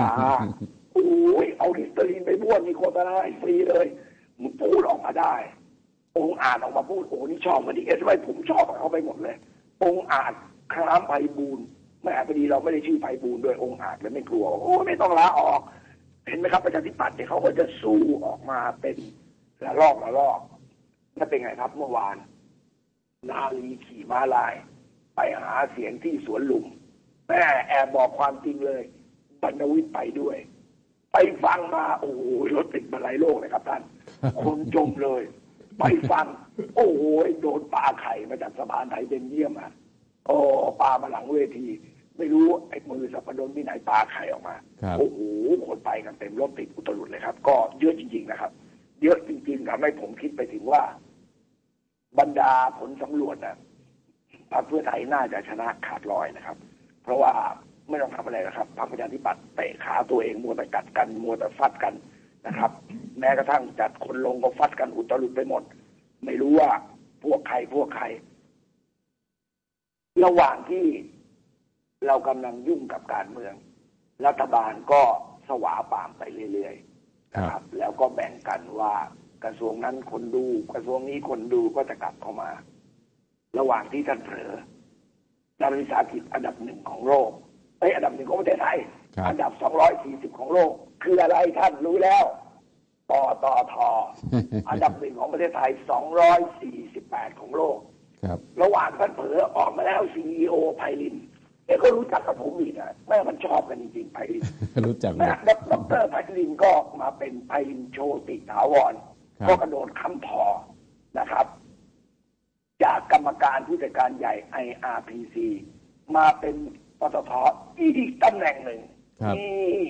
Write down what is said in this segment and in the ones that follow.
อ่าโอ้ยเอาลิสตอรีนไปบ้วนมีโฆษณาให้ฟรีเลยมึงพูดออกมาได้ องค์อาจออกมาพูดโอ้นี่ชอบมันดีเอสไว้ผมชอบเขาไปหมดเลย องค์อาจครามไพบูลแม่พอดีเราไม่ได้ชื่อไพบูลด้วยองค์อาจเลยไม่กลัวโอ้ไม่ต้องลาออก เห็นไหมครับประชาธิปัตย์เนี่ยเขาก็จะสู้ออกมาเป็นละลอกละลอกนั่นเป็นไงครับเมื่อวาน นาลีขี่ม้าลาย ไปหาเสียงที่สวนลุมแม่แอบบอกความจริงเลย บรรณวิทย์ไปด้วย ไปฟังมา โอ้โหรถติดมาหลายโลกเลยครับท่าน คนจมเลย ไปฟัง โอ้โหโดนปลาไข่มาจากสะพานไทยเบนเยี่ยมอะโอ้ปลามาหลังเวที ไม่รู้ไอ้มือสับปะรดที่ไหนปลาไข่ออกมาครับโอ้โหคนไปกันเต็มรถติดอุตลุดเลยครับ ก็เยอะจริง ๆ นะครับ เยอะจริงๆทำให้ผมคิดไปถึงว่า บรรดาผลสำรวจนะพรรคเพื่อไทยน่าจะชนะขาดลอยนะครับ เพราะว่า ไม่ต้องทำอะไรนะครับพรรคประชาธิปัตย์เตะขาตัวเองมัวแต่กัดกันมัวแต่ฟัดกันนะครับ แม้กระทั่งจัดคนลงก็ฟัดกันอุตลุดไปหมด ไม่รู้ว่าพวกใครพวกใคร ระหว่างที่เรากำลังยุ่งกับการเมือง รัฐบาลก็สวาปามไปเรื่อยๆนะคครัรับบแล้วก็แบ่งกันว่ากระทรวงนั้นคนดู กระทรวงนี้คนดูก็จะกลับเข้ามา ระหว่างที่ท่านเผลอรัฐวิสาหกิจอันดับหนึ่งของโลก เอ้ยอันดับหนึ่งของประเทศไทยครับอันดับสองร้อยสี่สิบของโลก คืออะไรท่านรู้แล้วปตทอันดับหนึ่งของประเทศไทยสองร้อยสี่สิบแปดของโลก ครับระหว่างท่านเผลอออกมาแล้วซีอีโอไพลินเอ๊ะก็รู้จักกับผมอีกนะแม่มันชอบกันจริงๆไพลินรู้จักหมแม่ดดรไพลินก็มาเป็นไพลินโชติถาวรครับก็กระโดดค้ำพอนะครับ จากกรรมการผู้จัดการใหญ่ IRPC มาเป็น ปตทอีกตำแหน่งหนึ่งครับนี่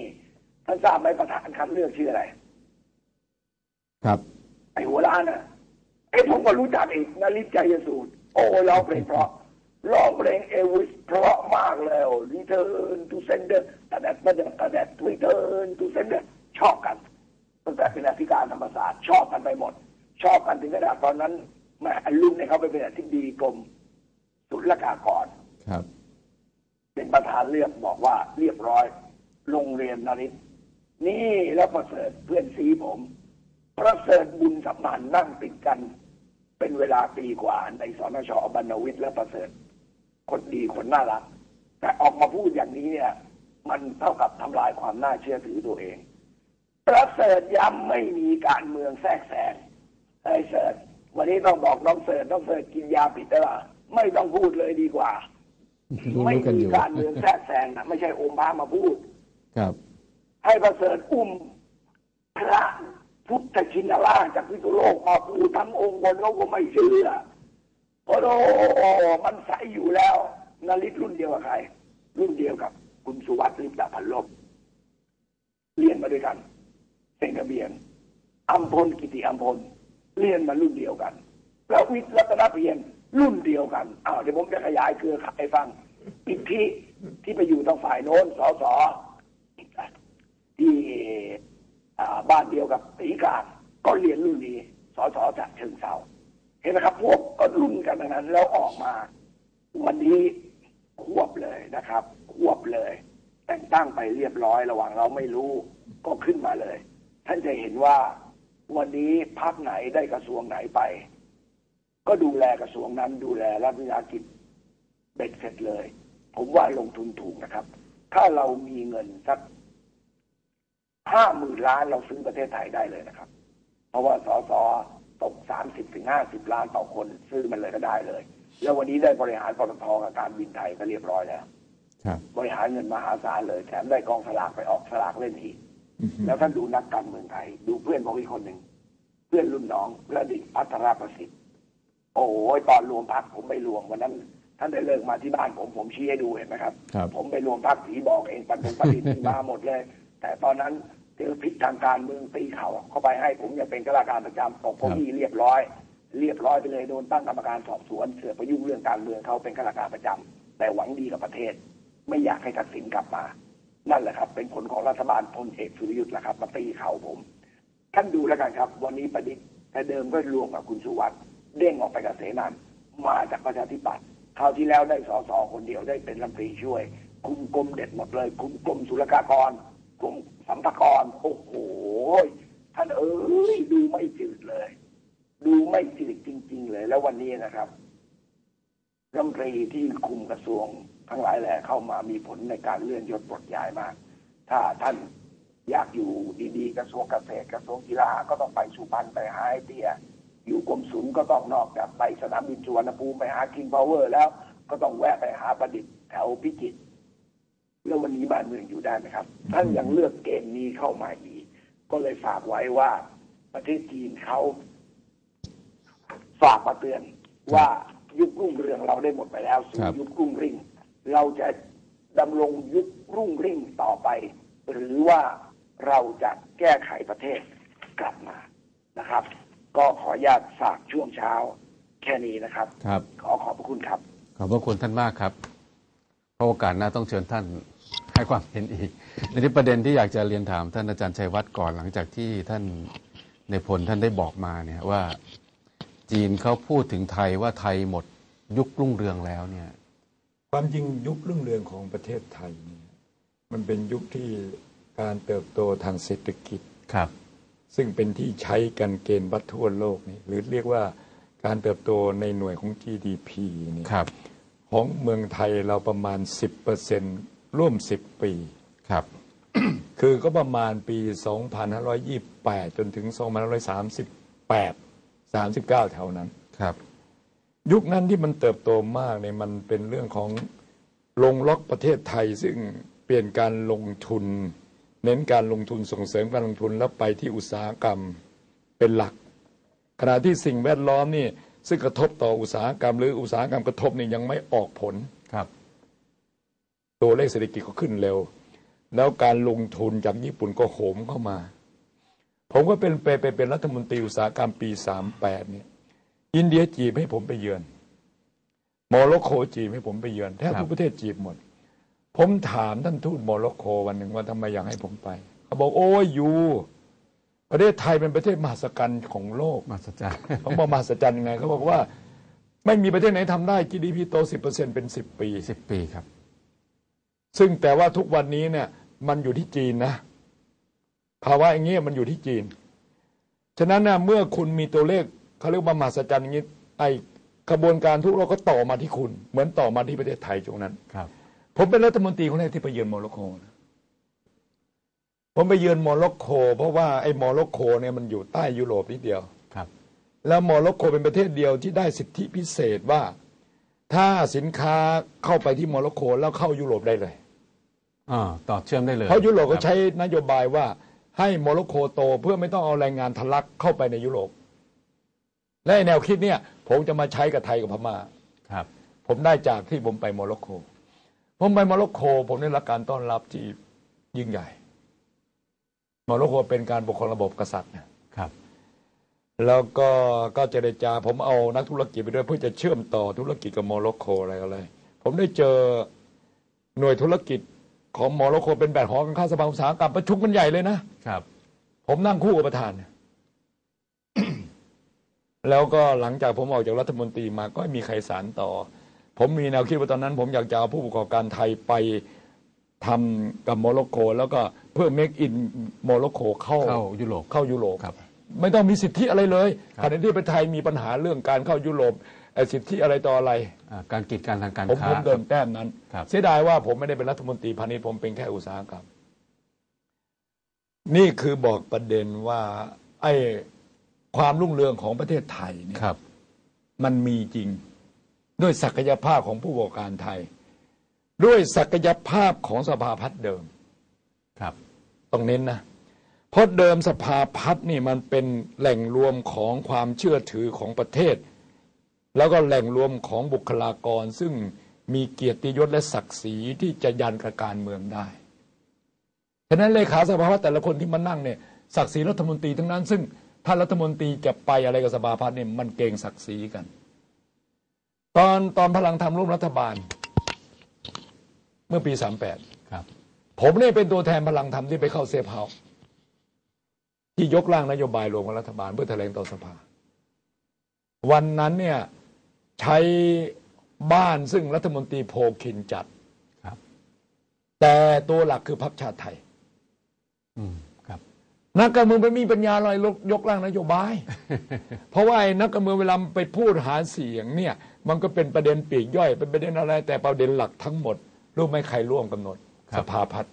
ท่านทราบไหมประธานคัดเลือกชื่ออะไร ครับไอ้หัวล้านน่ะไอ้ผมก็รู้จักอีกนาริศใจสูตร โอ้ร้องเพลงเพราะร้องเพลงเอวิสเพราะมากเลย Return to Sender แต่แต่แต่แต่แต่ Return to Sender ชอบกันตั้งแต่เป็นอธิการธรรมศาสตร์ชอบกันไปหมด ชอบกันถึงขนาดตอนนั้นแม่อันรุ่นเนี่ยเขาไปเป็นอธิบดีกรมศุลกากรครับเป็นประธานเลือกบอกว่าเรียบร้อย โรงเรียนนริศนี่แล้วประเสริฐเพื่อนซีผม ประเสริฐบุญสัมพันธ์นั่งติดกัน เป็นเวลาปีกว่าในสนชบรรณวิทย์และประเสริฐ คนดีคนน่ารัก แต่ออกมาพูดอย่างนี้เนี่ย มันเท่ากับทำลายความน่าเชื่อถือตัวเอง ประเสริฐย้ำไม่มีการเมืองแทรกแซงไอ้เสิร์ชวันนี้ต้องบอกน้องเสิร์ชน้องเสิร์ชกินยาผิดแล้วล่ะไม่ต้องพูดเลยดีกว่า ไม่รู้กันมีอยู่การเมืองแทรกแซงนะไม่ใช่องค์พระมาพูด ครับ ให้ประเสริฐอุ้มพระพุทธชินราชจากพิษณุโลกมาพูดทั้งองค์คนเขาก็ไม่เชื่อโอ้โหมันใสอยู่แล้วนาริศรุ่นเดียวกับใคร รุ่นเดียวกับ คุณสุวัสดิ์ลิปดาพันลบเรียนมาด้วยกันเป็นกระเบียนอัมพลกิติอัมพลเรียนมารุ่นเดียวกัน แล้ววิทย์รัตนเพียร รุ่นเดียวกันอ้าวเดี๋ยวผมจะขยายเครือข่ายให้ฟังอีกที่ที่ไปอยู่ทางฝ่ายโน้นสสที่บ้านเดียวกับตีการก็เรียนรุ่นนี้สสจากเชิงเซาเห็นไหมครับ พวกก็รุ่นกันนั้น แล้วออกมา วันนี้ควบเลยนะครับ ควบเลย แต่งตั้งไปเรียบร้อยระหว่างเราไม่รู้ก็ขึ้นมาเลย ท่านจะเห็นว่าวันนี้พักไหนได้กระทรวงไหนไป ก็ดูแลกระทรวงนั้น ดูแลรัฐวิสาหกิจเบ็ดเสร็จเลย ผมว่าลงทุนถูกนะครับ ถ้าเรามีเงินสักห้าหมื่นล้านเราซื้อประเทศไทยได้เลยนะครับ เพราะว่าสสตกสามสิบถึงห้าสิบล้านต่อคนซื้อมันเลยก็ได้เลย แล้ววันนี้ได้บริหารปตทกับการบินไทยก็เรียบร้อยแล้วครับบริหารเงินมหาศาลเลยแถมได้กองสลากไปออกสลากเล่นอีกแล้วท่านดูนักการเมืองไทย ดูเพื่อนผมอีกคนหนึ่ง เพื่อนรุ่นน้องระดิษฐ์พัทรประสิทธิ์ โอ้ยตอนรวมพักผมไปรวมวันนั้น ท่านได้เลิกมาที่บ้านผมผมชี้ให้ดูเห็นไหมครับครับผมไปรวมพักผีบอกเองปันตรงประดิษฐ์มาหมดเลย แต่ตอนนั้นเจอพิษทางการเมืองตีเขาเข้าไปให้ผมยังเป็นข้าราชการประจำตกเก้าอี้เรียบร้อย เรียบร้อยไปเลยโดนตั้งกรรมการสอบสวนเสือกไปยุ่งเรื่องการเมืองเขาเป็นข้าราชการประจำแต่หวังดีกับประเทศ ไม่อยากให้ทักษิณกลับมา นั่นแหละครับ เป็นผลของรัฐบาลพลเอกสุรยุทธ์แหละครับมาตีเขาผม ท่านดูแล้วกันครับ วันนี้ประดิษฐ์แต่เดิมก็รวมกับคุณสุวัสด์ เด้งออกไปกับเสนันมาจากประชาธิปัตย์คราวที่แล้วได้สสคนเดียวได้เป็นรัฐมนตรีช่วย คุมกรมเด็ดหมดเลย คุมกรมศุลกากรคุสัมภากรโอ้โหท่านเอ้ยดูไม่จืดเลย ดูไม่จืดจริง ๆ เลย แล้ววันนี้นะครับรัฐมนตรีที่คุมกระทรวงทั้งหลายแหล่เข้ามามีผลในการเลื่อนยศปลดย้ายมาก ถ้าท่านอยากอยู่ดีๆกระทรวงเกษตรกระทรวงกีฬาก็ต้องไปสุพรรณไปหาไอเตีย อยู่กรมศุลก็ต้องนอกจากไปสนามบินสุวรรณภูมิไปหาคิงพาวเวอร์แล้วก็ต้องแวะไปหาประดิษฐ์แถวพิจิตรแล้ววันนี้บ้านเมืองอยู่ได้ไหมครับท่านยังเลือกเกณฑ์นี้เข้ามาอีก ก็เลยฝากไว้ว่าประเทศจีนเขาฝากมาเตือนว่ายุครุ่งเรืองเราได้หมดไปแล้วสู่ครับยุครุ่งริ่ง เราจะดำรงยุครุ่งริ่งต่อไป หรือว่าเราจะแก้ไขประเทศกลับมานะครับ ก็ขออนุญาตฝากช่วงเช้าแค่นี้นะครับ ครับ ขอขอบพระคุณครับ ขอบพระคุณท่านมากครับเพราะโอกาสหน้าต้องเชิญท่านให้ความเห็นอีกในที่ประเด็นที่อยากจะเรียนถามท่านอาจารย์ชัยวัฒน์ก่อนหลังจากที่ท่านในพลท่านได้บอกมาเนี่ยว่าจีนเขาพูดถึงไทยว่าไทยหมดยุครุ่งเรืองแล้วเนี่ย ความจริงยุครุ่งเรืองของประเทศไทยเนี่ยมันเป็นยุคที่การเติบโตทางเศรษฐกิจครับ ซึ่งเป็นที่ใช้กันเกณฑ์วัดทั่วโลกนี่หรือเรียกว่าการเติบโตในหน่วยของ GDP เนี่ยครับของเมืองไทยเราประมาณ 10%ร่วม 10 ปีครับ คือก็ประมาณปี 2528 จนถึง 2538 39 แถวนั้นครับ ยุคนั้นที่มันเติบโตมากเนี่ยมันเป็นเรื่องของลงล็อกประเทศไทยซึ่งเปลี่ยนการลงทุน เน้นการลงทุนส่งเสริมการลงทุนแล้วไปที่อุตสาหกรรมเป็นหลัก ขณะที่สิ่งแวดล้อมนี่ซึ่งกระทบต่ออุตสาหกรรม หรืออุตสาหกรรมกระทบนี่ยังไม่ออกผลครับ ตัวเลขเศรษฐกิจก็ขึ้นเร็ว แล้วการลงทุนจากญี่ปุ่นก็โหมเข้ามา ผมก็เป็นไปไปเป็นรัฐมนตรีอุตสาหกรรมปีสามแปดเนี่ย อินเดียจีบให้ผมไปเยือน โมร็อกโกจีบให้ผมไปเยือนแทบครับทุกประเทศจีบหมด ผมถามท่านทูตโมร็อกโกวันหนึ่งว่าทำไมอยากให้ผมไปเขาบอกโอ้ยอยู่ประเทศไทยเป็นประเทศมหัศจรรย์ของโลกมาสจารย์ผมบอกมหัศจรรย์ยังไงเขาบอกว่า ไม่มีประเทศไหนทำได้ GDP โต 10%เป็น 10 ปีสิบปีครับ ซึ่งแต่ว่าทุกวันนี้เนี่ย มันอยู่ที่จีนนะ ภาวะอย่างเงี้ยมันอยู่ที่จีน ฉะนั้นนะเมื่อคุณมีตัวเลขเขาเรียกว่ามหัศจรรย์อย่างนี้ไอกระบวนการทุกโลกก็ต่อมาที่คุณ เหมือนต่อมาที่ประเทศไทยตรงนั้นครับ ผมเป็นรัฐมนตรีคนแรกที่ไปเยือนโมร็อกโกนะผมไปเยือนโมร็อกโก เพราะว่าไอ้โมร็อกโกเนี่ยมันอยู่ใต้ยุโรปนิดเดียวครับ แล้วโมร็อกโกเป็นประเทศเดียวที่ได้สิทธิพิเศษว่า ถ้าสินค้าเข้าไปที่โมร็อกโกแล้วเข้ายุโรปได้เลยอ่าต่อเชื่อมได้เลย เพราะยุโรปก็คบใช้นโยบายว่าให้โมร็อกโกโตเพื่อไม่ต้องเอาแรงงานทะลักเข้าไปในยุโรปและไอ้แนวคิดเนี่ย ผมจะมาใช้กับไทยกับพม่าครับ ผมได้จากที่ผมไปโมร็อกโก ผมไปโมร็อกโกผมได้รับการต้อนรับที่ยิ่งใหญ่โมร็อกโกเป็นการปกครองระบบกษัตริย์นะครับ แล้วก็ก็เจรจา ผมเอานักธุรกิจไปด้วยเพื่อจะเชื่อมต่อธุรกิจกับโมร็อกโกอะไรอะไรผมได้เจอหน่วยธุรกิจของโมร็อกโกเป็นแบบหอการค้าสภาอุตสาหกรรมประชุมกันใหญ่เลยนะครับ ผมนั่งคู่กับประธาน แล้วก็หลังจากผมออกจากรัฐมนตรีมาก็ไม่มีใครสารต่อ ผมมีแนวคิดว่าตอนนั้น ผมอยากจะเอาผู้ประกอบการไทยไปทำกับโมร็อกโก แล้วก็เพื่อเมคอินโมร็อกโกเข้าเข้ายุโรปเข้ายุโรปครับไม่ต้องมีสิทธิอะไรเลยครับขณะที่ประเทศไทยมีปัญหาเรื่องการเข้ายุโรปเอ่อสิทธิอะไรต่ออะไรอ่าการกีดการทางการผมค้าผมเดินแต้มนั้นครับเสียดายว่าผมไม่ได้เป็นรัฐมนตรีพาณิชย์ผมเป็นแค่อุตสาหกรรม นี่คือบอกประเด็นว่า ไอ้ความรุ่งเรืองของประเทศไทยเนี่ยครับมันมีจริง ด้วยศักยภาพของผู้ประกอบการไทย ด้วยศักยภาพของสภาพัฒน์เดิมครับต้องเน้นนะเพราะเดิมสภาพัฒน์นี่มันเป็นแหล่งรวมของความเชื่อถือของประเทศ แล้วก็แหล่งรวมของบุคลากรซึ่งมีเกียรติยศและศักดิ์ศรีที่จะยันกับการเมืองได้ฉะนั้นเลขาสภาพัฒน์แต่ละคนที่มานั่งเนี่ยศักดิ์ศรีรัฐมนตรีทั้งนั้น ซึ่งถ้ารัฐมนตรีจะไปอะไรกับสภาพัฒน์เนี่ยมันเกรงศักดิ์ศรีกัน ตอนตอนพลังธรรมร่วมรัฐบาล เมื่อปีสามแปดครับ ผมเนี่ยเป็นตัวแทนพลังธรรมที่ไปเข้าเซฟเฮาส์ที่ยกร่างนโยบายรวมกับรัฐบาลเพื่อแถลงต่อสภา วันนั้นเนี่ยใช้บ้านซึ่งรัฐมนตรีโพคินจัดครับ แต่ตัวหลักคือพรรคชาติไทย อืมครับ นักการเมืองไม่มีปัญญาอะไรยกยกร่างนโยบาย เพราะว่าไอ้นักการเมืองเวลาไปพูดหาเสียงเนี่ย มันก็เป็นประเด็นปลีกย่อย เป็นประเด็นอะไร แต่ประเด็นหลักทั้งหมด รู้ไหมใครร่วมกำหนดครับสภาพัฒน์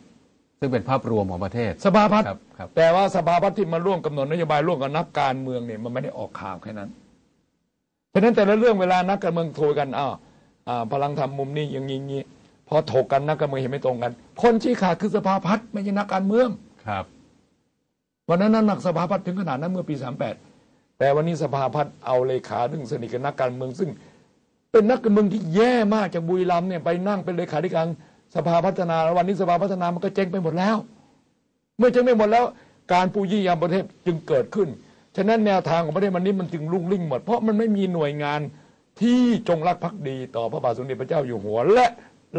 ซึ่งเป็นภาพรวมของประเทศ สภาพัฒน์ครับครับแต่ว่าสภาพัฒน์ที่มาร่วมกำหนดนโยบายร่วมกับนักการเมืองเนี่ยมันไม่ได้ออกข่าวแค่นั้นเพราะฉะนั้นแต่ละเรื่องเวลานักการเมืองโทรกันอ้าวอ่าพลังทำมุมนี้อย่างนี้อย่างนี้พอถกกันนักการเมืองเห็นไม่ตรงกัน คนชี้ขาดคือสภาพัฒน์ไม่ใช่นักการเมืองครับวันนั้นนั้นหนักสภาพัฒน์ถึงขนาดนั้นเมื่อปี38แต่วันนี้สภาพัฒน์เอาเลขาซึ่งสนิทกับนักการเมืองซึ่ง เป็นนักการเมืองที่แย่มากจากบุรีรัมย์เนี่ยไปนั่งเป็นเลขาธิการสภาพัฒนาแล้ววันนี้สภาพัฒนามันก็เจ๊งไปหมดแล้ว เมื่อเจ๊งไปหมดแล้ว การปูยี่ยามประเทศจึงเกิดขึ้นฉะนั้นแนวทางของประเทศมันนี้มันจึงลุ่งลิ่งหมด เพราะมันไม่มีหน่วยงานที่จงรักภักดีต่อพระบาทสมเด็จพระเจ้าอยู่หัว และ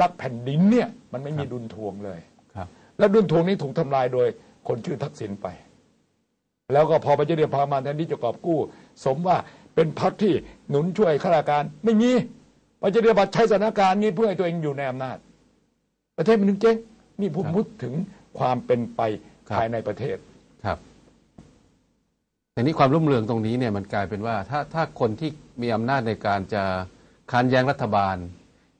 รักแผ่นดินเนี่ยมันไม่มีดุลทวงเลยครับ และดุลทวงนี้ถูกทำลายโดยคนชื่อทักษิณไป แล้วก็พอประชาธิปไตยมาแทนที่จะกอบกู้ สมว่า เป็นพรรคที่หนุนช่วยข้าราชการ ไม่มีประชาธิปไตยใช้สถานการณ์นี้เพื่อให้ตัวเองอยู่ในอำนาจ ประเทศมันถึงเจ๊งนี่ผมพูดถึงความเป็นไปครับภายในประเทศครับแต่นี้ความรุ่มเรืองตรงนี้เนี่ยมันกลายเป็นว่า ถ้าถ้าคนที่มีอำนาจในการจะค้านแย้งรัฐบาล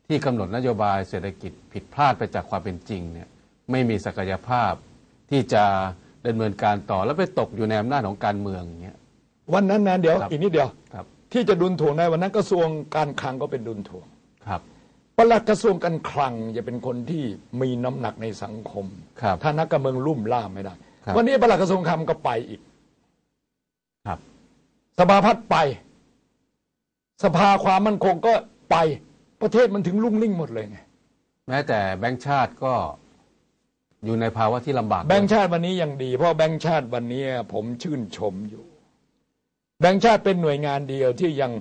ที่กำหนดนโยบายเศรษฐกิจผิดพลาดไปจากความเป็นจริงเนี่ยไม่มีศักยภาพที่จะดำเนินการต่อแล้วไปตกอยู่ในอำนาจของการเมืองอย่างเงี้ย วันนั้นนะเดี๋ยว ครับอีกนิดเดียว ครับ ที่จะดุลถ่วงได้วันนั้นกระทรวงการคลังก็เป็นดุลถ่วงครับ ปลัดกระทรวงการคลังจะเป็นคนที่มีน้ำหนักในสังคมครับถ้านักการเมืองลุ่มล่ามไม่ได้ ครับ วันนี้ปลัดกระทรวงคลังก็ไปอีก ครับ สภาพัฒน์ไป สภาความมั่นคงก็ไปประเทศมันถึงลุ่งลิ่งหมดเลยไงแม้แต่แบงก์ชาติก็อยู่ในภาวะที่ลำบากแบงค์ชาติวันนี้ยังดี เพราะแบงค์ชาติวันนี้ผมชื่นชมอยู่ แบงค์ชาติเป็นหน่วยงานเดียวที่ยัง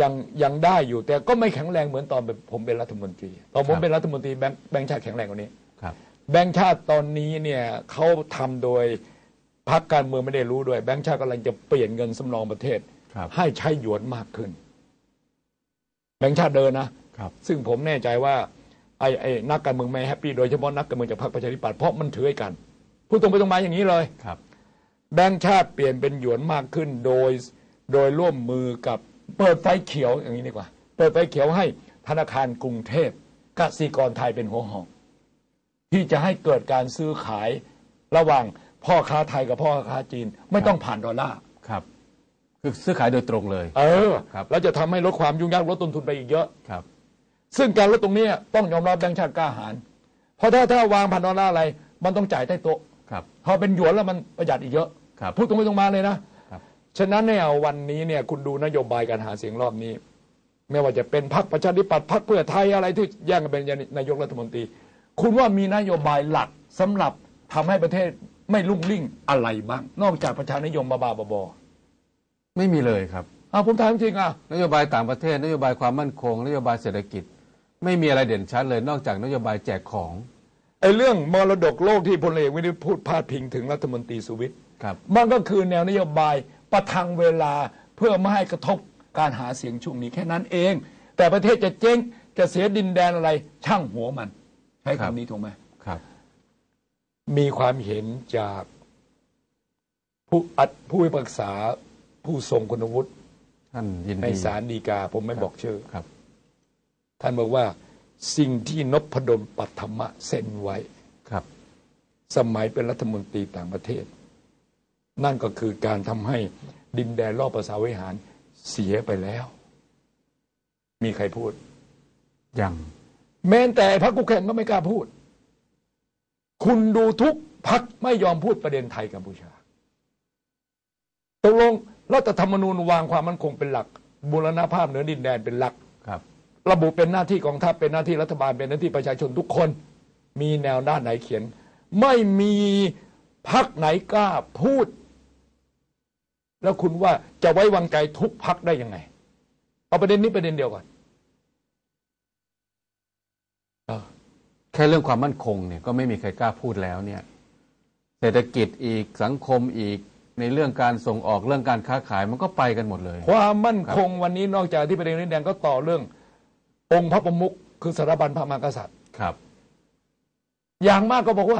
ยังยังได้อยู่ แต่ก็ไม่แข็งแรงเหมือนตอนผมเป็นรัฐมนตรีตอนผมเป็นรัฐมนตรีแบงค์แบงค์ชาติแข็งแรงกว่านี้ครับ แบงค์ชาติตอนนี้เนี่ยเขาทำโดยพรรคการเมืองไม่ได้รู้ด้วย แบงค์ชาติกำลังจะเปลี่ยนเงินสำรองประเทศครับให้ใช้หยวนมากขึ้น แบงค์ชาติเดินนะครับซึ่งผมแน่ใจว่าไอ้ไอ้นักการเมืองไม่แฮปปี้โดยเฉพาะนักการเมืองจากพรรคประชาธิปัตย์เพราะมันถือไอ้กัน พูดตรงไปตรงมาอย่างนี้เลยครับ แบงค์ชาติเปลี่ยนเป็นหยวนมากขึ้นโดยโดยร่วมมือกับเปิดไฟเขียวอย่างนี้ดีกว่า เปิดไฟเขียวให้ธนาคารกรุงเทพกสิกรไทยเป็นหัวหอกที่จะให้เกิดการซื้อขายระหว่างพ่อค้าไทยกับพ่อค้าจีน ไม่ต้องผ่านดอลลาร์ครับ คือซื้อขายโดยตรงเลย เออครับแล้วจะทำให้ลดความยุ่งยากลดต้นทุนไปอีกเยอะครับ ซึ่งการลดตรงนี้ต้องยอมรับแบงค์ชาติกล้าหาญเพราะถ้าถ้าวางผ่านดอลลาร์อะไร มันต้องจ่ายใต้โต๊ะ ครับพอเป็นหยวนแล้วมันประหยัดอีกเยอะครับพูดตรงไปตรงมาเลยนะครับ ฉะนั้นเนี่ยวันนี้เนี่ยคุณดูนโยบายการหาเสียงรอบนี้ ไม่ว่าจะเป็นพรรคประชาธิปัตย์พรรคเพื่อไทยอะไรที่แย่งกันเป็นนายกรัฐมนตรี คุณว่ามีนโยบายหลักสำหรับทำให้ประเทศไม่ลุ่งลิ่งอะไรบ้าง นอกจากประชานิยมบ้าๆบอไม่มีเลยครับๆเอาผมถามจริงอะนโยบายต่างประเทศนโยบายความมั่นคง นโยบายเศรษฐกิจ ไม่มีอะไรเด่นชัดเลย นอกจากนโยบายแจกของ ไอ้เรื่องมรดกโลกที่พลเอกวินิตพูดพาดพิงถึงรัฐมนตรีสุวิทย์ครับ มันก็คือแนวนโยบายประทังเวลาเพื่อไม่ให้กระทบการหาเสียงช่วงนี้แค่นั้นเอง แต่ประเทศจะเจ๊งจะเสียดินแดนอะไรช่างหัวมัน ใช้ครับคำนี้ถูกไหมครับ มีความเห็นจากผู้อัดผู้พิพากษาผู้ทรงคุณวุฒิท่านยินในดีศาลฎีกาผมไม่ครับบอกชื่อครับ ท่านบอกว่า สิ่งที่นพดลปัทมะเซ็นไว้ครับ สมัยเป็นรัฐมนตรีต่างประเทศ นั่นก็คือการทำให้ดินแดนรอบประสาวิหารเสียไปแล้ว มีใครพูด ยัง แม้แต่พรรคกูแข่งก็ไม่กล้าพูด คุณดูทุกพักไม่ยอมพูดประเด็นไทยกัมพูชาตกลงรัฐธรรมนูญวางความมั่นคงเป็นหลักบูรณภาพเหนือดินแดนเป็นหลักครับ ระบุเป็นหน้าที่กองทัพเป็นหน้าที่รัฐบาลเป็นหน้าที่ประชาชนทุกคน มีแนวด้านไหนเขียน ไม่มีพักไหนกล้าพูด แล้วคุณว่าจะไว้วางใจทุกพักได้ยังไง เอาประเด็นนี้ประเด็นเดียวก่อนเออแค่เรื่องความมั่นคงเนี่ยก็ไม่มีใครกล้าพูดแล้วเนี่ย เศรษฐกิจอีกสังคมอีกในเรื่องการส่งออกเรื่องการค้าขายมันก็ไปกันหมดเลย ความมั่นคงวันนี้นอกจากที่ประเด็นนี้แดงก็ต่อเรื่อง องค์พระประมุขคือสถาบันพระมหากษัตริย์ ครับ อย่างมากก็บอกว่า